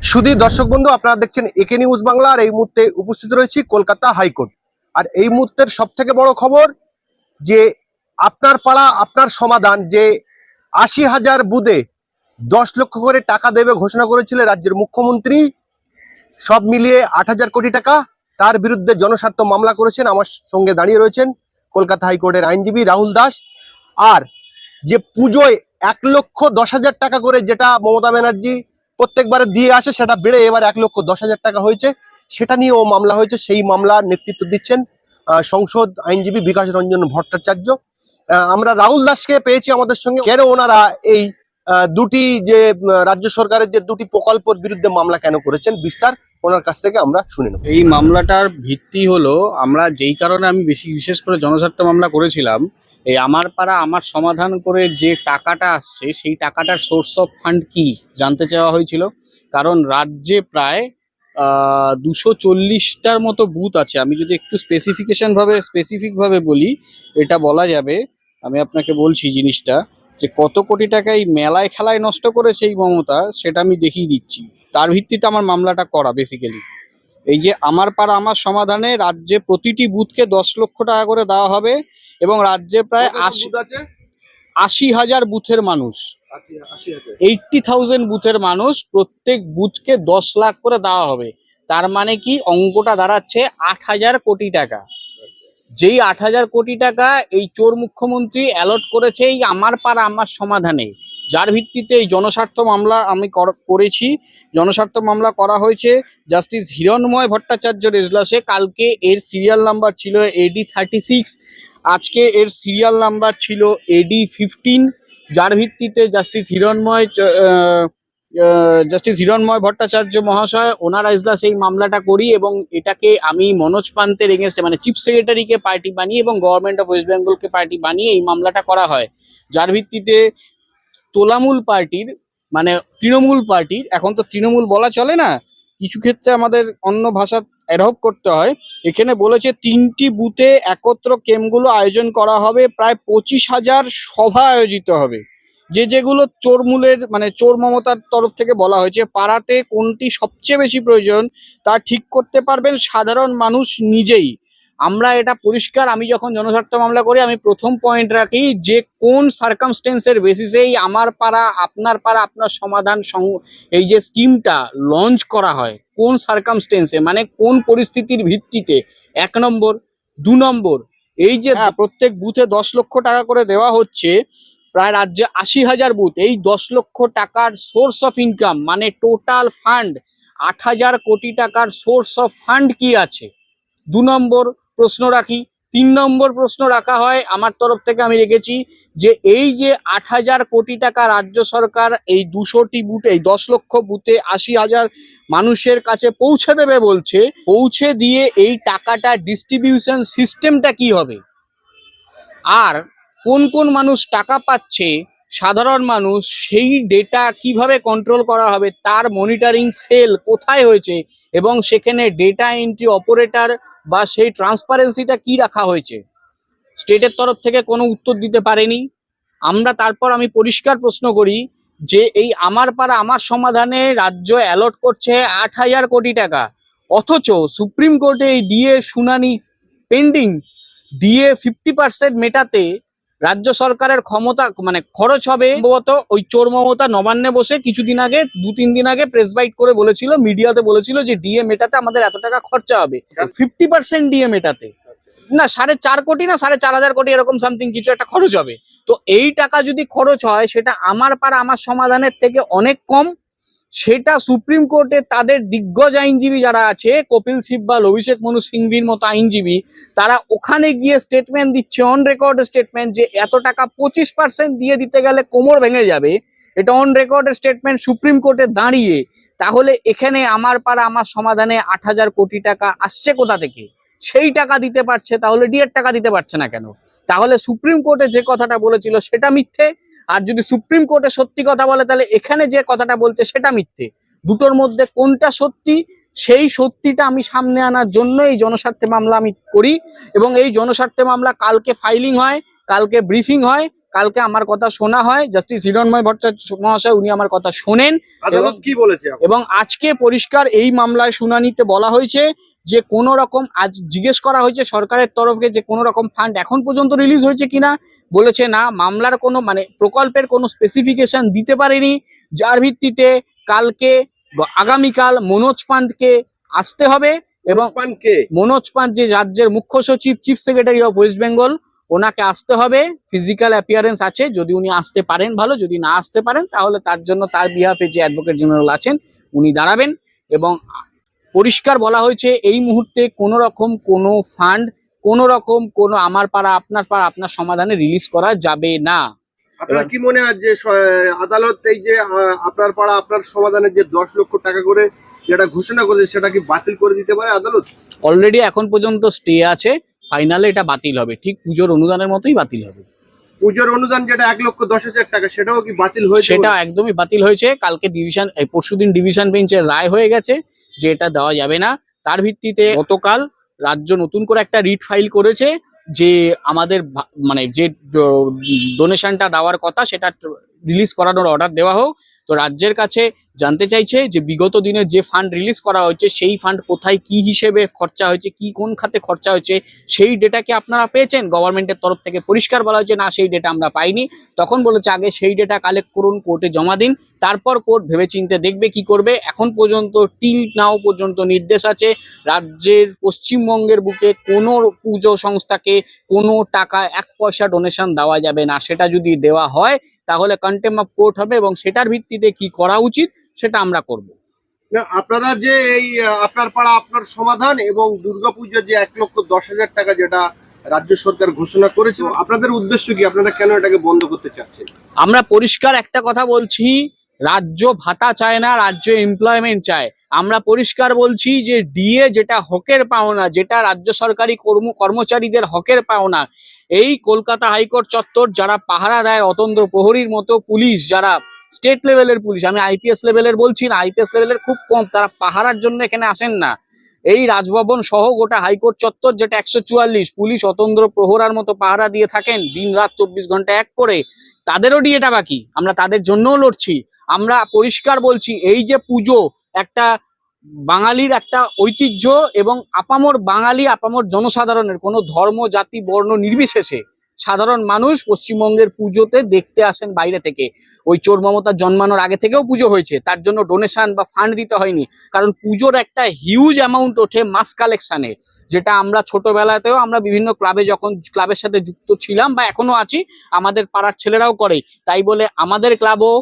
শুধু দর্শক বন্ধু, আপনারা দেখছেন একে নিউজ বাংলা, আর এই মুহূর্তে উপস্থিত রয়েছি কলকাতা হাইকোর্ট। আর এই মুহূর্তের সব থেকে বড় খবর যে আপনার পাড়া, আপনার সমাধান, যে আশি হাজার বুদে দশ লক্ষ করে টাকা দেবে ঘোষণা করেছিলেন রাজ্যের মুখ্যমন্ত্রী, সব মিলিয়ে আট হাজার কোটি টাকা। তার বিরুদ্ধে জনস্বার্থ মামলা করেছেন, আমার সঙ্গে দাঁড়িয়ে রয়েছেন কলকাতা হাইকোর্টের আইনজীবী রাহুল দাস। আর যে পুজোয় এক লক্ষ দশ হাজার টাকা করে যেটা মমতা ব্যানার্জি প্রত্যেকবারে দিয়ে আসে, সেটা বেড়ে এবার এক লক্ষ দশ হাজার টাকা হয়েছে। সেটা নিয়ে ও মামলা হয়েছে, সেই মামলার নেতৃত্ব দিচ্ছেন সংসদ আইনজীবী বিকাশ রঞ্জন ভট্টাচার্য। আমরা রাহুল দাসকে পেয়েছি আমাদের সঙ্গে। কেন ওনারা এই দুটি যে রাজ্য সরকারের যে দুটি প্রকল্পের বিরুদ্ধে মামলা কেন করেছেন, বিস্তার ওনার কাছ থেকে আমরা শুনে নেব। এই মামলাটার ভিত্তি হলো, আমরা যেই কারণে আমি বেশি, বিশেষ করে জনস্বার্থ মামলা করেছিলাম এই আমার পাড়া আমার সমাধান করে যে টাকাটা আসছে, সেই টাকাটার সোর্স অফ ফান্ড কি? জানতে চাওয়া হয়েছিল। কারণ রাজ্যে প্রায় দুশো চল্লিশটার মতো বুথ আছে। আমি যদি একটু স্পেসিফিকেশন ভাবে স্পেসিফিক ভাবে বলি, এটা বলা যাবে, আমি আপনাকে বলছি জিনিসটা, যে কত কোটি টাকা এই মেলায় খেলায় নষ্ট করেছে এই মমতা, সেটা আমি দেখিয়ে দিচ্ছি। তার ভিত্তিতে আমার মামলাটা করা বেসিক্যালি এই যে আমার পাড়া আমার সমাধানে রাজ্যে প্রতিটি বুথকে দশ লক্ষ টাকা করে দেওয়া হবে এবং রাজ্যে প্রায় আশি আশি হাজার বুথের মানুষ। এইটটি থাউজেন্ড বুথের মানুষ প্রত্যেক বুথকে দশ লাখ করে দেওয়া হবে। তার মানে কি? অঙ্কটা দাঁড়াচ্ছে আট হাজার কোটি টাকা। যেই আট হাজার কোটি টাকা এই চোর মুখ্যমন্ত্রী অ্যালট করেছে এই আমার পাড়া আমার সমাধানে। যার ভিত্তিতে এই জনস্বার্থ মামলা আমি কর- করেছি। জনস্বার্থ মামলা করা হয়েছে জাস্টিস হিরণময় ভট্টাচার্যর এজলাসে কালকে এর সিরিয়াল নাম্বার ছিল এডি থার্টি সিক্স আজকে এর সিরিয়াল নাম্বার ছিল এডি ফিফটিন যার ভিত্তিতে জাস্টিস হিরণময় জাস্টিস হিরণময় ভট্টাচার্য মহাশয়, ওনার এজলাসে এই মামলাটা করি এবং এটাকে আমি মনোজ পান্তের এগেনস্টে মানে চিফ সেক্রেটারিকে পার্টি বানিয়ে এবং গভর্নমেন্ট অফ ওয়েস্ট বেঙ্গলকে পার্টি বানিয়ে এই মামলাটা করা হয়। যার ভিত্তিতে তোলামূল পার্টির মানে তৃণমূল পার্টির, এখন তো তৃণমূল বলা চলে না, কিছু ক্ষেত্রে আমাদের অন্য ভাষা অ্যাডপ্ট করতে হয়। এখানে বলেছে তিনটি বুথে একত্র ক্যাম্পগুলো আয়োজন করা হবে, প্রায় পঁচিশ হাজার সভা আয়োজিত হবে। যে যেগুলো চোরমূলের মানে চোর মমতার তরফ থেকে বলা হয়েছে, পাড়াতে কোনটি সবচেয়ে বেশি প্রয়োজন তা ঠিক করতে পারবেন সাধারণ মানুষ নিজেই। আমরা এটা পরিষ্কার আমি যখন জনস্বার্থ মামলা করি আমি প্রথম পয়েন্ট রাখি যে কোন সার্কামস্টেন্সের বেসিসেই আমার পাড়া আপনার পাড়া আপনার সমাধান এই যে স্কিমটা লঞ্চ করা হয় কোন সার্কামস্টেন্সে মানে কোন পরিস্থিতির ভিত্তিতে এক নম্বর। দু নম্বর এই যে হ্যাঁ, প্রত্যেক বুথে দশ লক্ষ টাকা করে দেওয়া হচ্ছে প্রায় রাজ্যে আশি হাজার বুথ এই দশ লক্ষ টাকার সোর্স অফ ইনকাম মানে টোটাল ফান্ড আট হাজার কোটি টাকার সোর্স অফ ফান্ড কি আছে? দু নম্বর প্রশ্ন রাখি, তিন নম্বর প্রশ্ন রাখা হয়, আমার তরফ থেকে আমি রেখেছি যে এই যে আট হাজার কোটি টাকা রাজ্য সরকার এই দুশোটি বুথে, এই দশ লক্ষ বুথে আশি হাজার মানুষের কাছে পৌঁছে দেবে বলছে, পৌঁছে দিয়ে এই টাকাটা ডিস্ট্রিবিউশন সিস্টেমটা কি হবে? আর কোন কোন মানুষ টাকা পাচ্ছে, সাধারণ মানুষ, সেই ডেটা কীভাবে কন্ট্রোল করা হবে, তার মনিটরিং সেল কোথায় হয়েছে, এবং সেখানে ডেটা এন্ট্রি অপারেটর বা সেই ট্রান্সপারেন্সিটা কি রাখা হয়েছে? স্টেটের তরফ থেকে কোনো উত্তর দিতে পারেনি। আমরা তারপর আমি পরিষ্কার প্রশ্ন করি যে এই আমার পাড়া, আমার সমাধানে রাজ্য অ্যালট করছে আট হাজার কোটি টাকা। অথচ সুপ্রিম কোর্টে এই ডিএ শুনানি পেন্ডিং ডিএ ফিফটি পার্সেন্ট মেটাতে রাজ্য সরকারের ক্ষমতা মানে খরচ হবে সম্ভবত ওই চোর মমতা নবান্নে বসে কিছুদিন আগে, দু, তিন দিন আগে প্রেস বাইট করে বলেছিল মিডিয়াতে বলেছিল যে ডিএ মেটাতে আমাদের এত টাকা খরচা হবে। ফিফটি পার্সেন্ট ডিএ মেটাতে না, সাড়ে চার কোটি না, সাড়ে চার হাজার কোটি এরকম সামথিং কিছু একটা খরচ হবে। তো এই টাকা যদি খরচ হয়, সেটা আমার পাড়া, আমার সমাধানের থেকে অনেক কম। সেটা সুপ্রিম কোর্টে তাদের দিগ্গজ আইনজীবী যারা আছে, কপিল সিব্বাল অভিষেক মনু সিংভির মতো আইনজীবী, তারা ওখানে গিয়ে স্টেটমেন্ট দিচ্ছে অন রেকর্ড স্টেটমেন্ট যে এত টাকা পঁচিশ পার্সেন্ট দিয়ে দিতে গেলে কোমর ভেঙে যাবে। এটা অন রেকর্ড স্টেটমেন্ট সুপ্রিম কোর্টে দাঁড়িয়ে। তাহলে এখানে আমার পাড়া, আমার সমাধানে আট হাজার কোটি টাকা আসছে কোথা থেকে? সেই টাকা দিতে পারছে তাহলে ডিএর টাকা দিতে পারছে না কেন? তাহলে সুপ্রিম কোর্টে যে কথাটা বলেছিল সেটা মিথ্যে আর যদি সুপ্রিম কোর্টে সত্যি কথা বলে তাহলে এখানে যে কথাটা বলছে সেটা মিথ্যে। দুটোর মধ্যে কোনটা সত্যি সেই সত্যিটা আমি সামনে আনার জন্য এই জনস্বার্থে মামলা আমি করি এবং এই জনস্বার্থে মামলা কালকে ফাইলিং হয় কালকে ব্রিফিং হয় কালকে আমার কথা শোনা হয় জাস্টিস হিরণময় ভট্টাচার্য মহাশয় উনি আমার কথা শোনেন আদালত কি বলেছে এবং আজকে পরিষ্কার এই মামলায় শুনানিতে বলা হয়েছে যে কোন রকম আজ জিজ্ঞেস করা হয়েছে সরকারের তরফে যে কোন রকম ফান্ড এখন পর্যন্ত রিলিজ হয়েছে কিনা বলেছে না মামলার কোনো মানে প্রকল্পের কোনো স্পেসিফিকেশন দিতে পারেনি যার ভিত্তিতে কালকে আগামীকাল মনোজ পান্তকে আসতে হবে এবং মনোজ পান্ত যে রাজ্যের মুখ্য সচিব chief secretary of West Bengal ওনাকে আসতে হবে। ফিজিক্যাল অ্যাপিয়ারেন্স আছে যদি উনি আসতে পারেন ভালো যদি না আসতে পারেন তাহলে তার জন্য তার বিহাফে যে অ্যাডভোকেট জেনারেল আছেন উনি দাঁড়াবেন এবং পরিষ্কার বলা হয়েছে এই মুহূর্তে কোনো রকম কোনো ফান্ড কোনো রকম কোনো আমার পাড়া আপনার পাড়া আপনার সমাধানে রিলিজ করা যাবে না। আপনার কি মনে হয় যে আদালত এই যে আপনার পাড়া আপনার সমাধানের যে দশ লক্ষ টাকা করে যেটা ঘোষণা করেছে সেটা কি বাতিল করে দিতে পারে আদালত? অলরেডি এখন পর্যন্ত স্টে আছে ফাইনালে এটা বাতিল হবে ঠিক পুজোর অনুদানের মতোই বাতিল হবে। পুজোর অনুদান যেটা এক লক্ষ দশ হাজার টাকা সেটাও কি বাতিল হয়েছে সেটা একদমই বাতিল হয়েছে কালকে ডিভিশন পরশুদিন ডিভিশন বেঞ্চের রায় হয়ে গেছে যে এটা দেওয়া যাবে না, তার ভিত্তিতে গতকাল রাজ্য নতুন করে একটা রিট ফাইল করেছে যে আমাদের মানে যে ডোনেশনটা দেওয়ার কথা সেটা রিলিজ করানোর অর্ডার দেওয়া হোক। তো রাজ্যের কাছে জানতে চাইছে যে বিগত দিনে যে ফান্ড রিলিজ করা হয়েছে, সেই ফান্ড কোথায় কি হিসেবে খরচা হয়েছে, কি কোন খাতে খরচা হয়েছে, সেই ডেটা কি আপনারা পেয়েছেন? গভর্নমেন্টের তরফ থেকে পরিষ্কার বলা হয়েছে, না, সেই ডেটা আমরা পাইনি। তখন বলেছে, আগে সেই ডেটা কালেক্ট করুন কোর্টে জমা দিন, তারপর কোর্ট ভেবেচিন্তে দেখবে কি করবে। এখন পর্যন্ত টিল নাও পর্যন্ত নির্দেশ আছে, রাজ্যের পশ্চিমবঙ্গের বুকে কোনো পুজো সংস্থাকে কোনো টাকা, এক পয়সা ডোনেশন দেওয়া যাবে না। সেটা যদি দেওয়া হয়, তাহলে কন্টেম অফ কোর্ট হবে এবং সেটার ভিত্তিতে কি করা উচিত? সেটা আমরা করব। আপনারা যে এই আপনার পাড়া আপনার সমাধান এবং দুর্গাপুজোর যে এক লক্ষ দশ হাজার টাকা যেটা রাজ্য সরকার ঘোষণা করেছে আপনাদের উদ্দেশ্য কি? আপনারা কেন এটাকে বন্ধ করতে চাচ্ছেন? আমরা পরিষ্কার একটা কথা বলছি রাজ্য ভাতা চায় না রাজ্য এমপ্লয়মেন্ট চায়। আমরা পরিষ্কার বলছি যে ডিএ যেটা হকের পাওনা যেটা রাজ্য সরকারি কর্ম কর্মচারীদের হকের পাওনা এই কলকাতা হাইকোর্ট চত্বর যারা পাহারা দেয় অতন্ত্র প্রহরীর মতো পুলিশ যারা স্টেট লেভেলের পুলিশ, আমি আইপিএস লেভেলের বলছি না, আইপিএস লেভেলের খুব কম, তারা পাহারার জন্য এখানে আসেন না। এই রাজভবন সহ গোটা হাইকোর্ট চত্বর, যেটা একশো চুয়াল্লিশ, পুলিশ অতন্দ্র প্রহরার মতো পাহারা দিয়ে থাকেন দিন রাত চব্বিশ ঘণ্টা এক করে। তাদেরও ডিএটা বাকি, আমরা তাদের জন্যও লড়ছি। আমরা পরিষ্কার বলছি, এই যে পুজো, একটা বাঙালির একটা ঐতিহ্য এবং আপামর বাঙালি, আপামর জনসাধারণের কোনো ধর্ম, জাতি, বর্ণ নির্বিশেষে সাধারণ মানুষ পশ্চিমবঙ্গের পুজোতে দেখতে আসেন বাইরে থেকে। ওই চোর মমতার জন্মানোর আগে থেকেও পুজো হয়েছে। তার জন্য ডোনেশন বা ফান্ড দিতে হয়নি। কারণ পুজোর একটা হিউজ অ্যামাউন্ট ওঠে মাস কালেকশানে যেটা আমরা ছোটবেলাতেও আমরা বিভিন্ন ক্লাবে যখন ক্লাবের সাথে যুক্ত ছিলাম বা এখনও আছি, আমাদের পাড়ার ছেলেরাও করে। তাই বলে আমাদের ক্লাবও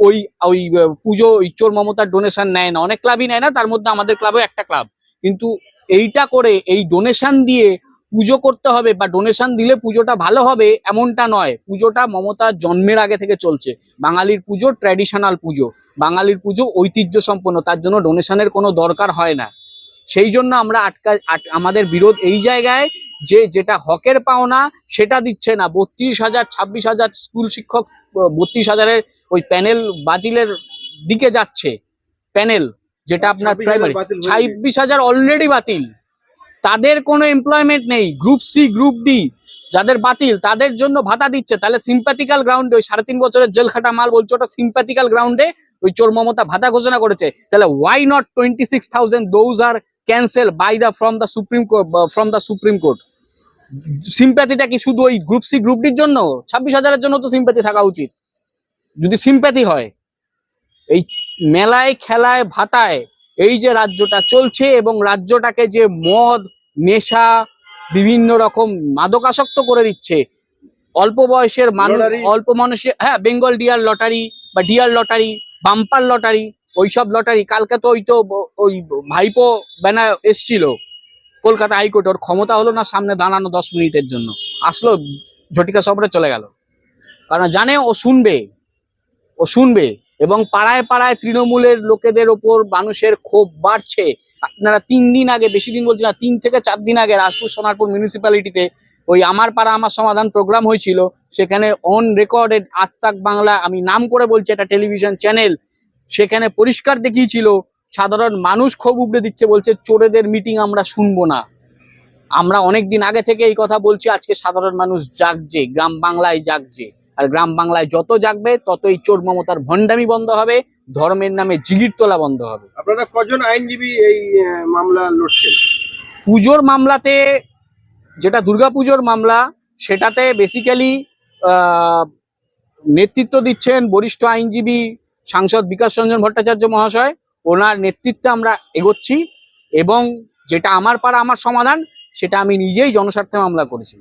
ওই ওই পুজো ওই চোর মমতার ডোনেশন নেয় না। অনেক ক্লাবই নেয় না, তার মধ্যে আমাদের ক্লাবও একটা ক্লাব কিন্তু এইটা করে এই ডোনেশন দিয়ে পুজো করতে হবে বা ডোনেশন দিলে পুজোটা ভালো হবে এমনটা নয়। পুজোটা মমতার জন্মের আগে থেকে চলছে। বাঙালির পুজো ট্র্যাডিশনাল পুজো। বাঙালির পুজো ঐতিহ্য সম্পন্ন তার জন্য ডোনেশনের কোনো দরকার হয় না। সেই জন্য আমরা আটকা আমাদের বিরোধ এই জায়গায় যে যেটা হকের পাওনা সেটা দিচ্ছে না। বত্রিশ হাজার ছাব্বিশ হাজার স্কুল শিক্ষক বত্রিশ হাজারের ওই প্যানেল বাতিলের দিকে যাচ্ছে। প্যানেল যেটা আপনার প্রাইমারি। ছাব্বিশ হাজার অলরেডি বাতিল। তাদের কোনো এমপ্লয়মেন্ট নেই গ্রুপ সি গ্রুপ ডি যাদের বাতিল, তাদের জন্য ভাতা দিচ্ছে। তাহলে সিম্প্যাথিক্যাল গ্রাউন্ডে ওই সাড়ে তিন বছরের জেল খাটা মাল বলছে, ওটা সিম্প্যাথিক্যাল গ্রাউন্ডে ওই চোর মমতা ভাতা ঘোষণা করেছে। তাহলে why not twenty six thousand those are cancel by the from the Supreme Court from the Supreme Court সিম্প্যাথিটা কি শুধু ওই গ্রুপ সি গ্রুপ ডির জন্য? ছাব্বিশ হাজারের জন্য তো সিম্প্যাথি থাকা উচিত। যদি সিম্প্যাথি হয়, এই মেলায়, খেলায়, ভাতায় এই যে রাজ্যটা চলছে এবং রাজ্যটাকে যে মদ নেশা বিভিন্ন রকম মাদকাসক্ত করে দিচ্ছে। অল্প বয়সের মানুষ অল্প মানুষের হ্যাঁ বেঙ্গল ডিয়ার লটারি বা ডিয়ার লটারি বাম্পার লটারি ওইসব লটারি। কালকে তো ওই তো ওই ভাইপো ব্যানার এসছিল। কলকাতা হাইকোর্ট। ওর ক্ষমতা হলো না সামনে দাঁড়ানো দশ মিনিটের জন্য। আসলো ঝটিকা সবরে চলে গেল। কারণ জানে ও শুনবে। ও শুনবে। এবং পাড়ায় পাড়ায় তৃণমূলের লোকেদের ওপর মানুষের ক্ষোভ বাড়ছে। আপনারা তিন দিন আগে, বেশি দিন বলছি না, তিন থেকে চার দিন আগে রাজপুর সোনারপুর মিউনিসিপ্যালিটিতে ওই আমার পাড়া আমার সমাধান প্রোগ্রাম হয়েছিল। সেখানে অন রেকর্ডেড আজ তাক বাংলা, আমি নাম করে বলছি একটা টেলিভিশন চ্যানেল সেখানে পরিষ্কার দেখিয়েছিল, সাধারণ মানুষ ক্ষোভ উগড়ে দিচ্ছে, বলছে চোরেদের মিটিং আমরা শুনব না। আমরা অনেক দিন আগে থেকে এই কথা বলছি, আজকে সাধারণ মানুষ জাগছে, গ্রাম বাংলায় জাগছে। আর গ্রাম বাংলায় যত জাগবে ততই চোর মমতার ভণ্ডামি বন্ধ হবে ধর্মের নামে জিগির তোলা বন্ধ হবে। আপনারা কজন আইনজীবী এই মামলা লড়ছেন? পুজোর মামলাতে যেটা দুর্গাপুজোর মামলা সেটাতে বেসিক্যালি নেতৃত্ব দিচ্ছেন বরিষ্ঠ আইনজীবী সাংসদ বিকাশ রঞ্জন ভট্টাচার্য মহাশয়। ওনার নেতৃত্বে আমরা এগোচ্ছি এবং যেটা আমার পাড়া আমার সমাধান সেটা আমি নিজেই জনস্বার্থে মামলা করেছি।